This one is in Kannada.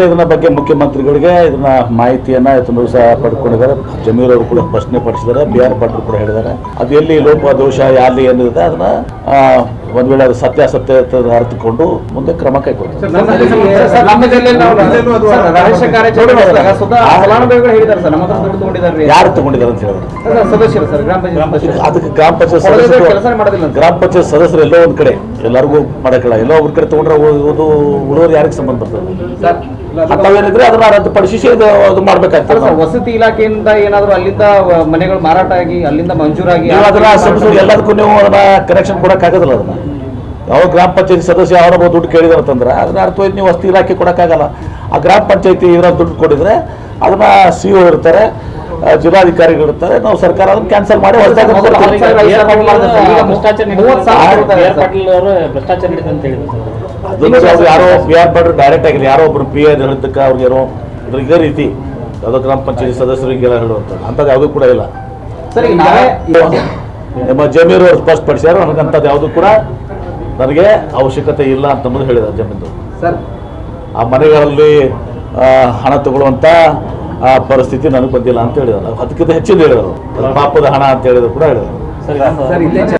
ಇದನ್ನ ಬಗ್ಗೆ ಮುಖ್ಯಮಂತ್ರಿಗಳಿಗೆ ಇದನ್ನ ಮಾಹಿತಿಯನ್ನ ಇದನ್ನು ಸಹ ಪಡ್ಕೊಂಡಿದ್ದಾರೆ. ಜಮೀರ್ ಅವರು ಕೂಡ ಪ್ರಶ್ನೆ ಪಡಿಸಿದ್ದಾರೆ. ಬಿ ಆರ್ ಪಾಟೀಲ್ ಕೂಡ ಹೇಳಿದ್ದಾರೆ. ಅದು ಎಲ್ಲಿ ಲೋಪ ದೋಷ ಯಾರಲ್ಲಿ ಏನಿದೆ ಅದನ್ನ ಒಂದ್ ವೇಳೆ ಅದು ಸತ್ಯಾಸತ್ಯ ಅರ್ಥಕೊಂಡು ಮುಂದೆ ಕ್ರಮ ಹತ್ರ ಯಾರು ತಗೊಂಡಿದ್ದಾರೆ ಅಂತ ಹೇಳೋದು? ಸರ್, ಸದಸ್ಯರು ಸರ್ ಗ್ರಾಮ ಪಂಚಾಯತ್ ಸದಸ್ಯರು. ಅದಕ್ಕೆ ಗ್ರಾಮ ಪಂಚಾಯತ್ ಸದಸ್ಯರು ಕೆಲಸ ಮಾಡೋದಿಲ್ಲ ಗ್ರಾಮ ಪಂಚಾಯತ್ ಸದಸ್ಯರು ಎಲ್ಲೋ ಒಂದ್ ಕಡೆ ಎಲ್ಲರಿಗೂ ಮಾಡಕ್ಕಿಲ್ಲ. ಎಲ್ಲೋ ಒಂದ್ ಕಡೆ ತಗೊಂಡ್ರೆ ಓದು ಉಳೋರು ಯಾರಿಗೆ ಸಂಬಂಧ ಬರ್ತದೆ ಅದನ್ನ ರದ್ದುಪಡಿಸಿ ಇದು ಅದು ಮಾಡ್ಬೇಕಾಗ್ತದೆ. ವಸತಿ ಇಲಾಖೆಯಿಂದ ಏನಾದ್ರು ಅಲ್ಲಿಂದ ಮನೆಗಳು ಮಾರಾಟ ಆಗಿ ಅಲ್ಲಿಂದ ಮಂಜೂರಾಗಿ ಅದನ್ನ ಎಲ್ಲದಕ್ಕೂ ನೀವು ಅದನ್ನ ಕನೆಕ್ಷನ್ ಕೊಡಕ್ ಆಗೋದಿಲ್ಲ ಅದನ್ನ. ಯಾವ ಗ್ರಾಮ ಪಂಚಾಯತಿ ಸದಸ್ಯ ಅವರ ದುಡ್ಡು ಕೇಳಿದಾರೆ ಅಂತಂದ್ರೆ ಅದನ್ನ ಹೋಯ್ತು ನೀವು ವಸ್ತಿ ಇಲಾಖೆ ಕೊಡೋಕ್ಕಾಗಲ್ಲ. ಆ ಗ್ರಾಮ ಪಂಚಾಯತಿ ಇರೋ ದುಡ್ಡು ಕೊಟ್ಟಿದ್ರೆ ಅದನ್ನ ಸಿ ಒ ಇರ್ತಾರೆ ಜಿಲ್ಲಾಧಿಕಾರಿಗಳು ಇರ್ತಾರೆ ನಾವು ಸರ್ಕಾರ ಅದನ್ನ ಕ್ಯಾನ್ಸಲ್ ಮಾಡಿ ಆರ್ ಯಾರೋ ಬಿ ಆರ್ ಪಾಟೀಲ್ ಡೈರೆಕ್ಟ್ ಆಗಿಲ್ಲ. ಯಾರೋ ಒಬ್ರು ಪಿ ಎ ಹೇಳಿದ್ದಕ್ಕೆ ಅವ್ರಿಗೆ ಏನೋ ಇದ್ರ ಇದೇ ರೀತಿ. ಯಾವುದೋ ಗ್ರಾಮ ಪಂಚಾಯತಿ ಸದಸ್ಯರಿಗೆಲ್ಲ ಹೇಳುವಂತ ಅಂಥದ್ದು ಯಾವುದೂ ಕೂಡ ಇಲ್ಲ. ಸರ್ ಈಗ ನಾವೇ ನಿಮ್ಮ ಜಮೀರು ಅವ್ರು ಸ್ಪಷ್ಟಪಡಿಸ್ಯಾರ ನನಗಂಥದ್ದು ಯಾವುದು ಕೂಡ ನನಗೆ ಅವಶ್ಯಕತೆ ಇಲ್ಲ ಅಂತಂಬುದು ಹೇಳಿದ ಜಮೀನು ಸರ್. ಆ ಮನೆಗಳಲ್ಲಿ ಹಣ ತಗೊಳ್ಳುವಂಥ ಆ ಪರಿಸ್ಥಿತಿ ನನಗೆ ಬಂದಿಲ್ಲ ಅಂತ ಹೇಳಿದ್ರು ಅದಕ್ಕಿಂತ ಹೆಚ್ಚಿನ ಹೇಳಿದರು. ಪಾಪದ ಹಣ ಅಂತ ಹೇಳಿದ್ರು ಕೂಡ ಹೇಳಿದರು.